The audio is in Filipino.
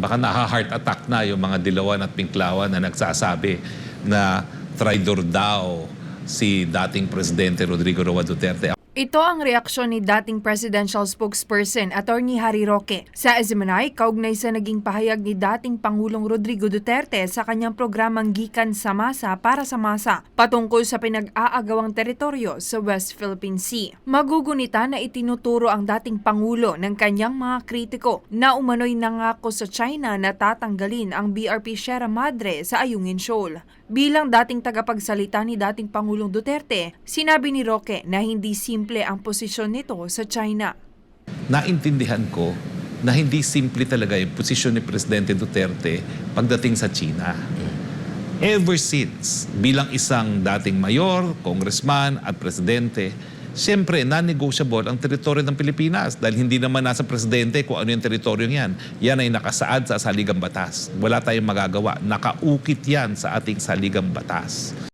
baka naha-heart attack na yung mga dilawan at pinklawan na nagsasabi na traidor daw si dating Presidente Rodrigo Roa Duterte. Ito ang reaksyon ni dating presidential spokesperson Attorney Harry Roque sa SMNI kaugnay sa naging pahayag ni dating Pangulong Rodrigo Duterte sa kanyang programang Gikan sa Masa para sa Masa patungkol sa pinag-aagawang teritoryo sa West Philippine Sea. Magugunita na itinuturo ang dating Pangulo ng kanyang mga kritiko na umano'y nangako sa China na tatanggalin ang BRP Sierra Madre sa Ayungin Shoal. Bilang dating tagapagsalita ni dating Pangulong Duterte, sinabi ni Roque na hindi simple ang posisyon nito sa China. Naintindihan ko na hindi simple talaga yung posisyon ni Presidente Duterte pagdating sa China. Ever since, bilang isang dating mayor, congressman at presidente, siyempre, non-negotiable ang teritoryo ng Pilipinas dahil hindi naman nasa presidente kung ano yung teritoryo yan. Yan ay nakasaad sa saligang batas. Wala tayong magagawa. Nakaukit yan sa ating saligang batas.